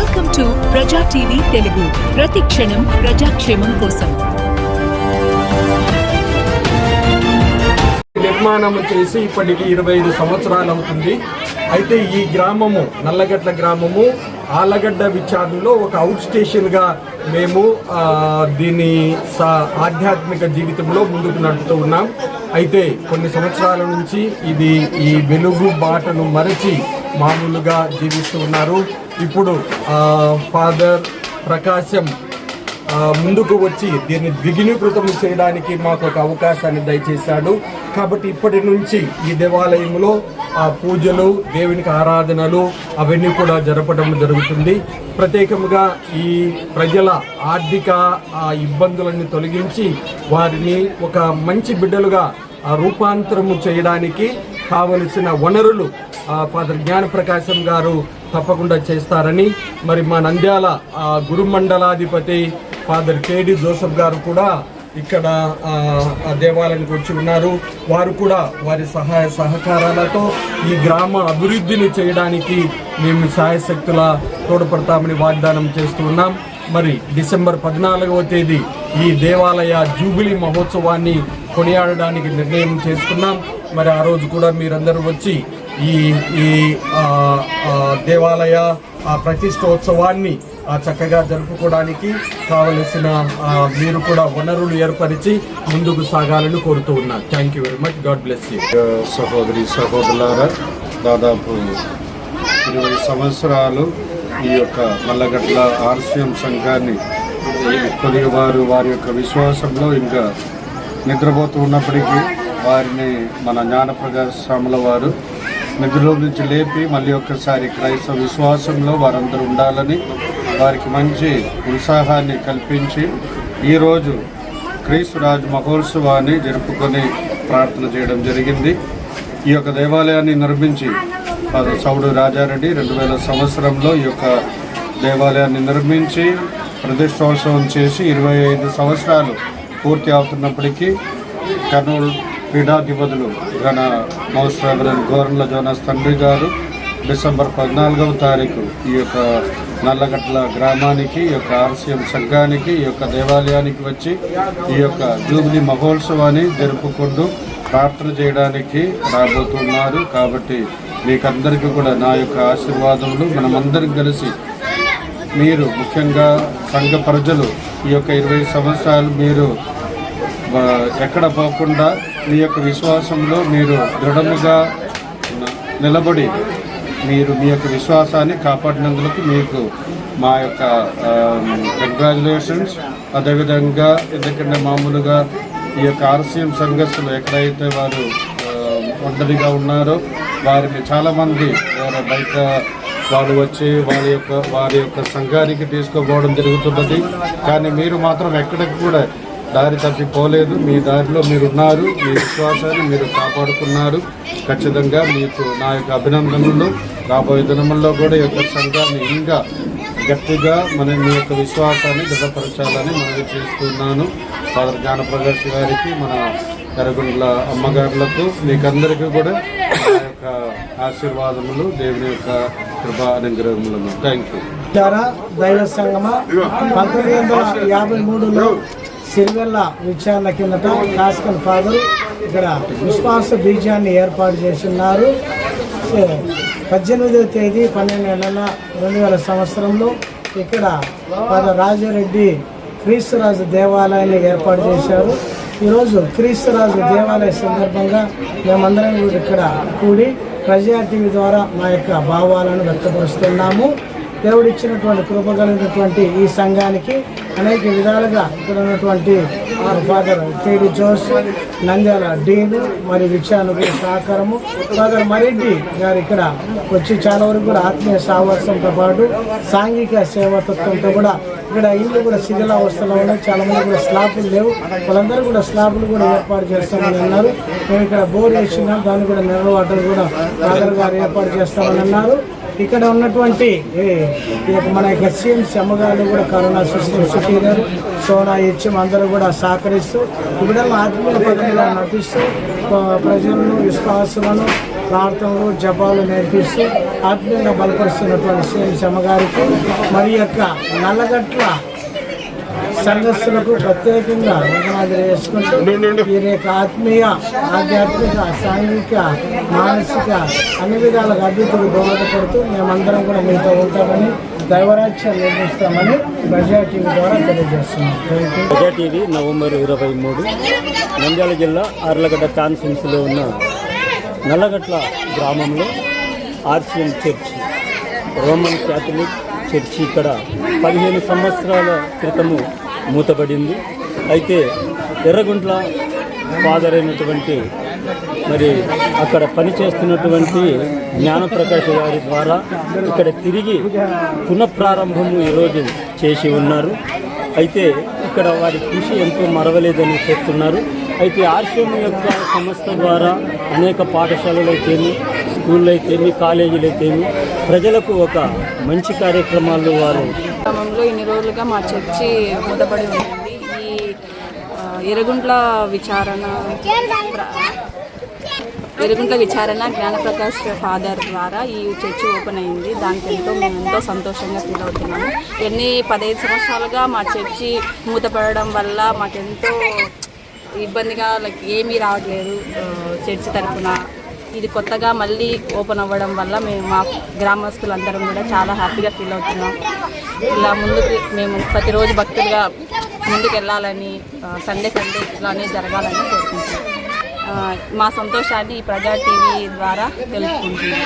Welcome to Praja TV Telugu ప్రతి క్షణం ప్రజాక్షేమం కోసం నిర్మాణం చేసి ఇప్పటికి ఇరవై ఐదు సంవత్సరాలు అవుతుంది. అయితే ఈ గ్రామము నల్లగట్ల గ్రామము ఆలగడ్డ విచారణలో ఒక అవుట్ స్టేషన్గా మేము దీని సా- ఆధ్యాత్మిక జీవితంలో ముందుకు నడుపుతూ ఉన్నాం. అయితే కొన్ని సంవత్సరాల నుంచి ఇది ఈ వెలుగు బాటను మరచి మామూలుగా జీవిస్తూ ఉన్నారు. ఇప్పుడు ఫాదర్ ప్రకాశం ముందుకు వచ్చి దీన్ని ద్విగుణీకృతం చేయడానికి మాకు ఒక అవకాశాన్ని దయచేశాడు. కాబట్టి ఇప్పటి నుంచి ఈ దేవాలయంలో ఆ పూజలు దేవునికి ఆరాధనలు అవన్నీ కూడా జరపడం జరుగుతుంది. ప్రత్యేకంగా ఈ ప్రజల ఆర్థిక ఇబ్బందులను తొలగించి వారిని ఒక మంచి బిడ్డలుగా రూపాంతరము చేయడానికి కావలసిన వనరులు ఫాదర్ జ్ఞానప్రకాశం గారు తప్పకుండా చేస్తారని మరి మా నంద్యాల గురుమండలాధిపతి ఫాదర్ కేడి జోసఫ్ గారు కూడా ఇక్కడ దేవాలయానికి వచ్చి ఉన్నారు. వారు కూడా వారి సహాయ సహకారాలతో ఈ గ్రామ అభివృద్ధిని చేయడానికి మేము సాయశక్తుల తోడ్పడతామని వాగ్దానం చేస్తూ ఉన్నాం. మరి డిసెంబర్ పద్నాలుగవ తేదీ ఈ దేవాలయ జూబిలీ మహోత్సవాన్ని కొనియాడడానికి నిర్ణయం చేసుకున్నాం. మరి ఆ రోజు కూడా మీరందరూ వచ్చి ఈ ఈ దేవాలయ ఆ ప్రతిష్టోత్సవాన్ని చక్కగా జరుపుకోవడానికి కావలసిన మీరు కూడా వనరులు ఏర్పరిచి ముందుకు సాగాలని కోరుతూ ఉన్నాను thank you very much God bless you సహోదరి సహోదరులారా దాదాపు ఇరవై సంవత్సరాలు ఈ యొక్క మల్లగట్ల ఆర్సిఎం సంఘాన్ని కొద్దిగా వారు వారి యొక్క విశ్వాసంలో ఇంకా నిద్రపోతూ ఉన్నప్పటికీ వారిని మన జ్ఞానప్రకాశ స్వాముల వారు నిద్రలో నుంచి లేపి మళ్ళీ ఒక్కసారి క్రైస్తవ విశ్వాసంలో వారందరూ ఉండాలని వారికి మంచి ఉత్సాహాన్ని కల్పించి ఈరోజు క్రీస్తురాజు మహోత్సవాన్ని జరుపుకొని ప్రార్థన చేయడం జరిగింది. ఈ యొక్క దేవాలయాన్ని నిర్మించి ఫాదర్ సౌడు రాజారెడ్డి రెండు వేల సంవత్సరంలో ఈ యొక్క దేవాలయాన్ని నిర్మించి ప్రతిష్టోత్సవం చేసి ఇరవై ఐదు సంవత్సరాలు పూర్తి అవుతున్నప్పటికీ కర్నూలు క్రీడాధిపతులు ఘన మౌస్రాబరన్ గోరంల జోనస్ తండ్రి గారు డిసెంబర్ పద్నాలుగవ తారీఖు ఈ యొక్క నల్లగట్ల గ్రామానికి ఈ యొక్క ఆర్సీఎం సంఘానికి ఈ యొక్క దేవాలయానికి వచ్చి ఈ యొక్క జూబ్లీ మహోత్సవాన్ని జరుపుకుంటూ ప్రార్థన చేయడానికి రాబోతున్నారు. కాబట్టి మీకందరికీ కూడా నా యొక్క ఆశీర్వాదములు. మనమందరం కలిసి మీరు ముఖ్యంగా సంఘ ప్రజలు ఈ యొక్క ఇరవై సంవత్సరాలు మీరు ఎక్కడ పోకుండా మీ యొక్క విశ్వాసంలో మీరు దృఢముగా నిలబడి మీరు మీ యొక్క విశ్వాసాన్ని కాపాడినందుకు మీకు మా యొక్క కంగ్రాచులేషన్స్ అదేవిధంగా ఎందుకంటే మామూలుగా ఈ యొక్క ఆర్సీఎం సంఘస్థులు ఎక్కడైతే వారు ఒంటరిగా ఉన్నారో వారిని చాలామంది బయట వాళ్ళు వచ్చి వారి యొక్క వారి యొక్క సంఘానికి తీసుకుపోవడం జరుగుతున్నది కానీ మీరు మాత్రం ఎక్కడికి కూడా దారి తప్పిపోలేదు మీ దారిలో మీరు ఉన్నారు మీ విశ్వాసాన్ని మీరు కాపాడుకున్నారు. ఖచ్చితంగా మీకు నా యొక్క అభినందనలు. రాబోయే దినముల్లో కూడా ఈ యొక్క సంఘాన్ని ఇంకా గట్టిగా మన మీ యొక్క విశ్వాసాన్ని దృఢపరచాలని మనవి చేస్తున్నాను. ఫాదర్ జ్ఞానప్రకాష్ గారికి మన ఎరగుండ్ల అమ్మగారులకు మీకందరికీ కూడా నా యొక్క ఆశీర్వాదములు దేవుని యొక్క కృపా అనుగ్రహములను. థ్యాంక్ యూ దైవ సంగమ? పంతొమ్మిది వందల యాభై మూడులో సిరివెల్ల విచారణ కిందట క్లాసికల్ ఫాదర్ ఇక్కడ విశ్వాస బీజాన్ని ఏర్పాటు చేస్తున్నారు. పద్దెనిమిదవ తేదీ పన్నెండు నెలల రెండు వేల సంవత్సరంలో ఇక్కడ రాజారెడ్డి క్రీస్తురాజు దేవాలయాన్ని ఏర్పాటు చేశారు. ఈరోజు క్రీస్తురాజు దేవాలయ సందర్భంగా మేమందరం కూడా ఇక్కడ కూడి ప్రజా టీవీ ద్వారా మా యొక్క భావాలను వ్యక్తపరుస్తున్నాము. దేవుడిచ్చినటువంటి కృపగలిగినటువంటి ఈ సంఘానికి అనేక విధాలుగా ఇక్కడ ఉన్నటువంటి ఆ father K D Jose Nandyal dean మరి విషయానికి సహకారము ఫాదర్ మరెడ్డి గారు ఇక్కడ వచ్చి చాలా వరకు కూడా ఆత్మీయ సావాసంతో పాటు సాంఘిక సేవతత్వంతో కూడా ఇక్కడ ఇల్లు కూడా శిథిలావస్థలో ఉన్నాయి. చాలా మంది కూడా స్లాపులు లేవు. వాళ్ళందరూ కూడా స్లాపులు కూడా ఏర్పాటు చేస్తామని అన్నారు. మేము ఇక్కడ బోర్ వేసినాం. దాన్ని కూడా నెలవాటలు కూడా ఫాదర్ గారు ఏర్పాటు చేస్తామని అన్నారు. ఇక్కడ ఉన్నటువంటి ఈ యొక్క మన యొక్క సీఎం సమ్మగారు కూడా కరోనా సిస్టర్ సుఖీగారు సోనా హెచ్ఎం అందరూ కూడా సహకరిస్తూ ఇప్పుడు ఆత్మీయ పదంలో నటిస్తూ ప్రజలను విశ్వాసులను ప్రార్థనలు జపాలు నేర్పిస్తూ ఆత్మీయంగా బలపరుస్తున్నటువంటి సీఎం సమ్మగారికి మరి యొక్క నల్లగట్ల సంఘస్థులకు ప్రత్యేకంగా వందనాలు వేసుకుంటూ వీరి యొక్క ఆత్మీయ ఆధ్యాత్మిక సాంఘిక మానసిక అన్ని విధాలుగా అభివృద్ధికి దోహదపడుతూ మేమందరం కూడా మీతో ఉంటామని దైవరాజ్యం నిర్మిస్తామని ప్రజా టీవీ ద్వారా తెలియజేస్తున్నాం. ప్రజా టీవీ నవంబర్ ఇరవై మూడు నంద్యాల జిల్లా అర్లగడ్డ కాన్ఫరెన్స్లో ఉన్న నల్లగట్ల గ్రామంలో RCM church Roman Catholic church ఇక్కడ పదిహేను సంవత్సరాల క్రితము మూతబడింది. అయితే ఎర్రగుంట్ల ఫాదర్ అయినటువంటి మరి అక్కడ పనిచేస్తున్నటువంటి జ్ఞానప్రకాష్ గారి ద్వారా ఇక్కడ తిరిగి పునఃప్రారంభము ఈరోజు చేసి ఉన్నారు. అయితే ఇక్కడ వారి కృషి ఎంతో మరవలేదని చెప్తున్నారు. అయితే ఆశ్రమం యొక్క సంస్థ ద్వారా అనేక పాఠశాలలు అయితేమి స్కూళ్ళు అయితేమి కాలేజీలు అయితేమి ప్రజలకు ఒక మంచి కార్యక్రమాలు వారు గ్రామంలో ఇన్ని రోజులుగా మా చర్చి మూతపడి ఉంటుంది ఈ ఎరగుంట్ల విచారణ ఎరుగుంట్ల విచారణ జ్ఞానప్రకాష్ ఫాదర్ ద్వారా ఈ చర్చి ఓపెన్ అయింది. దానికి ఎంతో మేము ఎంతో సంతోషంగా ఫీల్ అవుతున్నాము. ఎన్ని పదహైదు సంవత్సరాలుగా మా చర్చి మూతపడడం వల్ల మాకెంతో ఇబ్బందిగా లైక్ ఏమీ రావట్లేదు చర్చి తరఫున ఇది కొత్తగా మళ్ళీ ఓపెన్ అవ్వడం వల్ల మేము మా గ్రామస్తులందరం కూడా చాలా హ్యాపీగా ఫీల్ అవుతున్నాం. ఇలా ముందుకు మేము ప్రతిరోజు భక్తులుగా ముందుకు వెళ్ళాలని సండే సండే ఇట్లానే జరగాలని కోరుకుంటున్నాం. మా సంతోషాన్ని ఈ ప్రజా టీవీ ద్వారా తెలుసుకుంటున్నాం.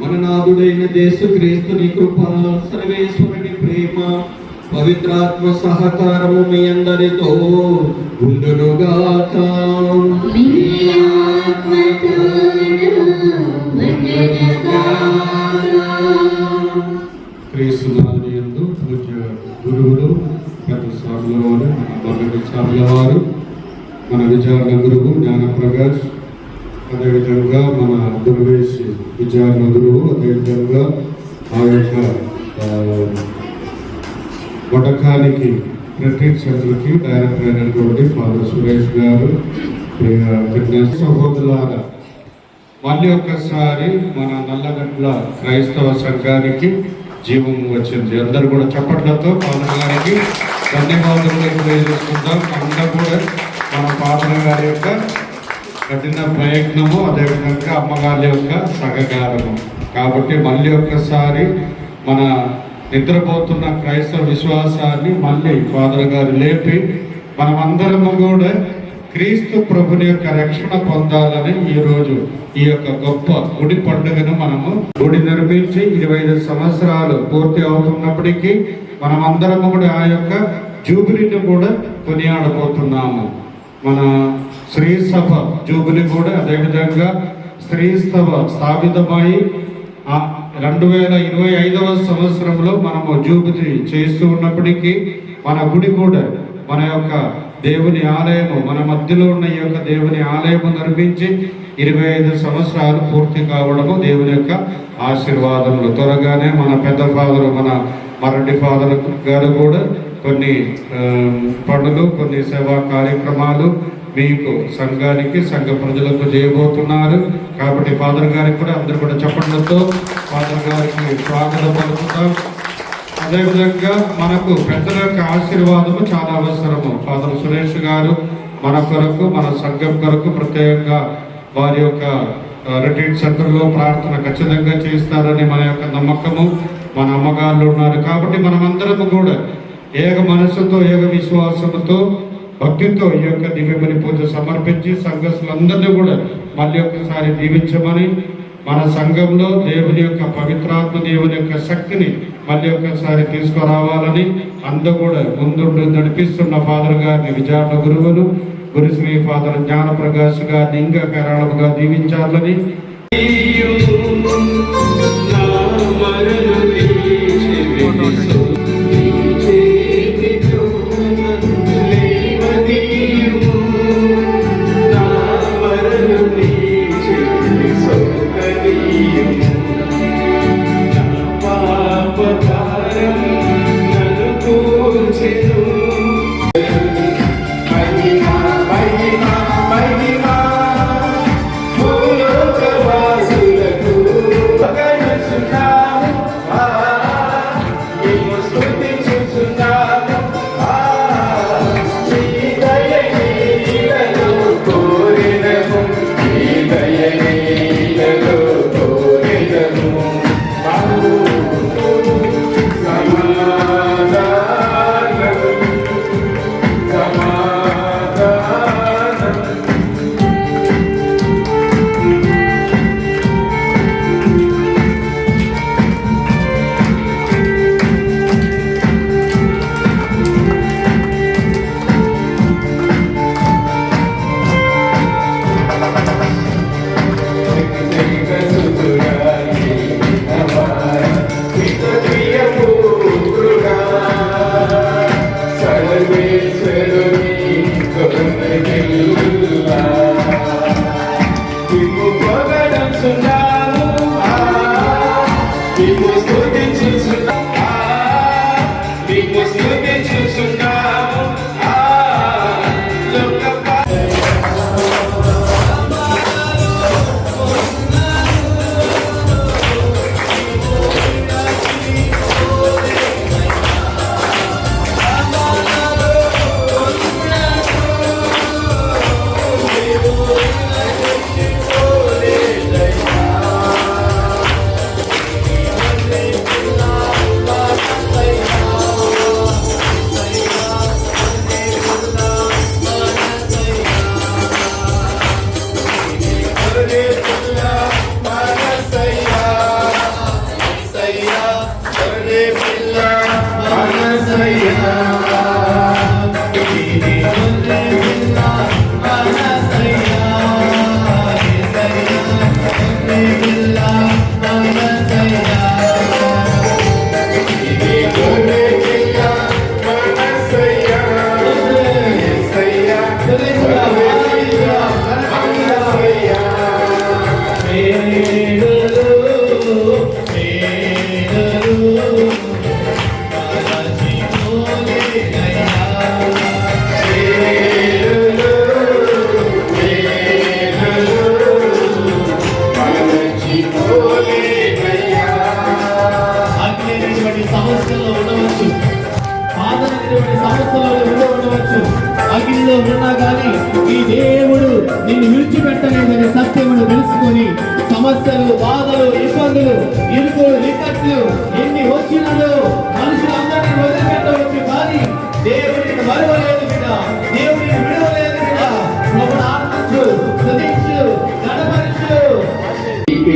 మననాథుడైన దేశక్రీస్తుని కృప సర్వేశ్వరుని ప్రేమ పవిత్రాత్మ సహకారము మీ అందరితో ఉండునుగాక. క్రీస్తునాథుని యందు గురువులు వారు మన మొదటి స్వాముల వారు మన విచారణ గురువు అదేవిధంగా మన దుర్వేష్ విచారణ గురువు అదేవిధంగా ఆ యొక్క వటకానికి క్రికెట్ సెంటర్కి డైరెక్టర్ అయినటువంటి ఫాదర్ సురేష్ గారు ఫిట్నెస్ సహోదరులారా. మళ్ళీ ఒక్కసారి మన నల్లగడ్ల క్రైస్తవ సంఘానికి జీవం వచ్చింది. అందరూ కూడా చప్పట్లతో ఫాదర్ గారికి ధన్యవాదాలు తెలియజేసుకుంటాం అంతా కూడా మన పాత్ర గారి యొక్క కఠిన ప్రయత్నము అదేవిధంగా అమ్మగారి యొక్క సహకారము. కాబట్టి మళ్ళీ ఒక్కసారి మన నిద్రపోతున్న క్రైస్తవ విశ్వాసాన్ని మళ్ళీ ఫాదర్ గారు లేపి మనమందరము కూడా క్రీస్తు ప్రభుని యొక్క రక్షణ పొందాలని ఈ రోజు ఈ యొక్క గొప్ప గుడి పండుగను మనము గుడి నిర్మించి ఇరవై ఐదు సంవత్సరాలు పూర్తి అవుతున్నప్పటికీ మనమందరం కూడా ఆ యొక్క జూబిలీని కూడా కొనియాడబోతున్నాము. మన స్త్రీ సభ జూబిలి కూడా అదేవిధంగా స్త్రీ సభ స్థాపితమై ఆ రెండు వేల ఇరవై ఐదవ సంవత్సరంలో మనము జూబిలీ చేస్తూ ఉన్నప్పటికీ మన గుడి కూడా మన యొక్క దేవుని ఆలయము మన మధ్యలో ఉన్న ఈ యొక్క దేవుని ఆలయము నిర్మించి ఇరవై ఐదు సంవత్సరాలు పూర్తి కావడము దేవుని యొక్క ఆశీర్వాదములు. త్వరగానే మన పెద్ద ఫాదర్ మన మరటి ఫాదర్ గారు కూడా కొన్ని పనులు కొన్ని సేవా కార్యక్రమాలు మీకు సంఘానికి సంఘ ప్రజలకు చేయబోతున్నారు. కాబట్టి ఫాదర్ గారికి కూడా అందరు కూడా చెప్పడంతో ఫాదర్ గారికి స్వాగతం పలుకుతాం. అదేవిధంగా మనకు పెద్దల యొక్క ఆశీర్వాదము చాలా అవసరము. ఫాదర్ సురేష్ గారు మన కొరకు మన సంఘం కొరకు ప్రత్యేకంగా వారి యొక్క ఆ, రిట్రీట్ సెంటర్లో ప్రార్థన ఖచ్చితంగా చేస్తారని మన యొక్క నమ్మకము. మన అమ్మగారులు ఉన్నారు కాబట్టి మనమందరము కూడా ఏక మనసుతో ఏక విశ్వాసముతో భక్తితో ఈ యొక్క దివ్యమని పూజ సమర్పించి సంఘస్థులందరినీ కూడా మళ్ళీ ఒకసారి దీవించమని మన సంఘంలో దేవుని యొక్క పవిత్రాత్మ దేవుని యొక్క శక్తిని మళ్ళీ ఒకసారి తీసుకురావాలని అందరూ కూడా ముందుండి నడిపిస్తున్న ఫాదర్ గారిని విచారణ గురువులు గురుశ్రీ ఫాదర్ జ్ఞానప్రకాష్ గారిని ఇంకా కరాళముగా దీవించాలని.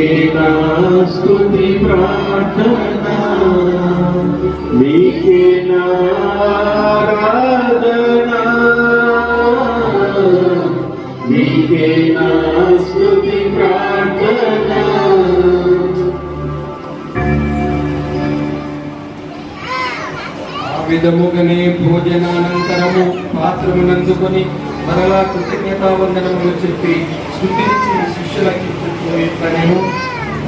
మీకేనా స్తుతి ప్రార్థన. మీకేనా ఆరాధన మీకేనా స్తుతి ప్రార్థన. విధముగానే భోజనానంతరము పాత్రమునందుకొని మరలా కృతజ్ఞతావందనములు చెప్పి స్థుతించి శిష్యులకి ఇట్లనేమో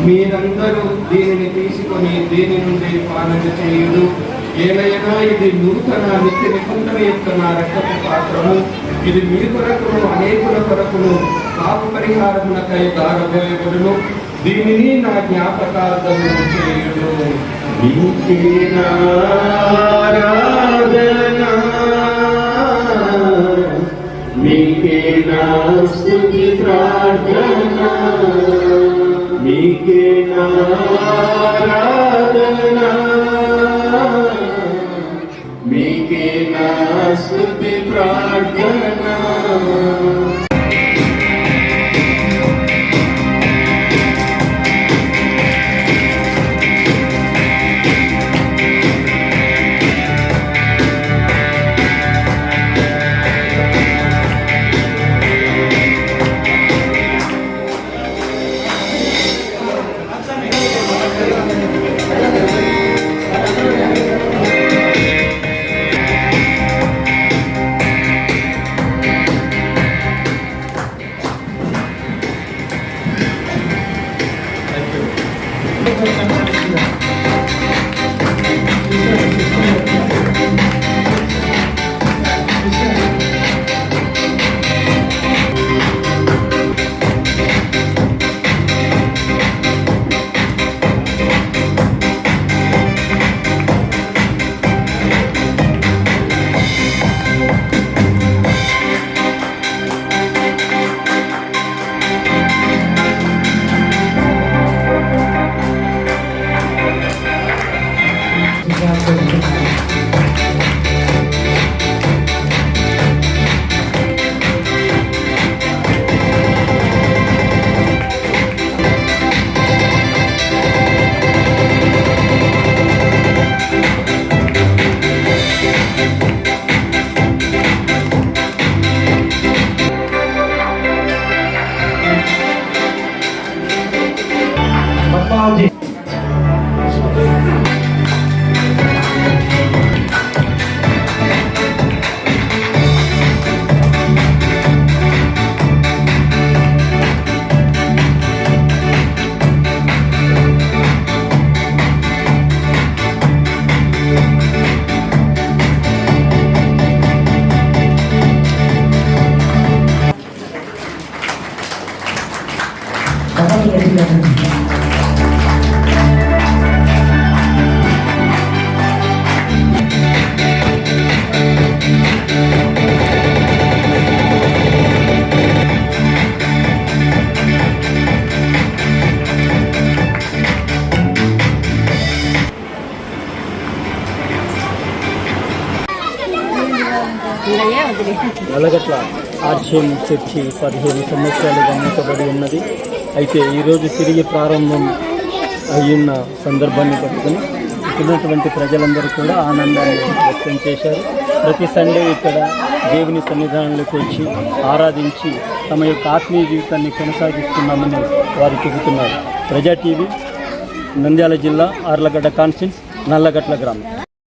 మీరందరూ దీనిని తీసుకొని దీని నుండి పాలన చేయుడు ఏమైనా ఇది నూతన నిత్య నిబంధన యొక్క నా రక్తపు పాత్రము. ఇది మీ కొరకును అనేకుల కొరకును పాపు పరిహారమునకై దారబోయబడును దీనిని నా జ్ఞాపకార్థము చేయుడు మీకే నా ఆరాధన, మీకే నా స్తుతి ప్రార్థన మీకే నా ఆరాధన, మీకే నా ఆర్షియం చర్చి పదిహేను సంవత్సరాలుగా మూతబడి ఉన్నది. అయితే ఈరోజు తిరిగి ప్రారంభం అయ్యున్న సందర్భాన్ని పట్టుకుని ఉన్నటువంటి ప్రజలందరూ కూడా ఆనందాన్ని వ్యక్తం చేశారు. ప్రతి సండే ఇక్కడ దేవుని సన్నిధానంలోకి వచ్చి ఆరాధించి తమ యొక్క ఆత్మీయ జీవితాన్ని కొనసాగిస్తున్నామని వారు చెబుతున్నారు. ప్రజా టీవీ నంద్యాల జిల్లా ఆర్లగడ్డ కాన్స్టిన్స్ నల్లగట్ల గ్రామం.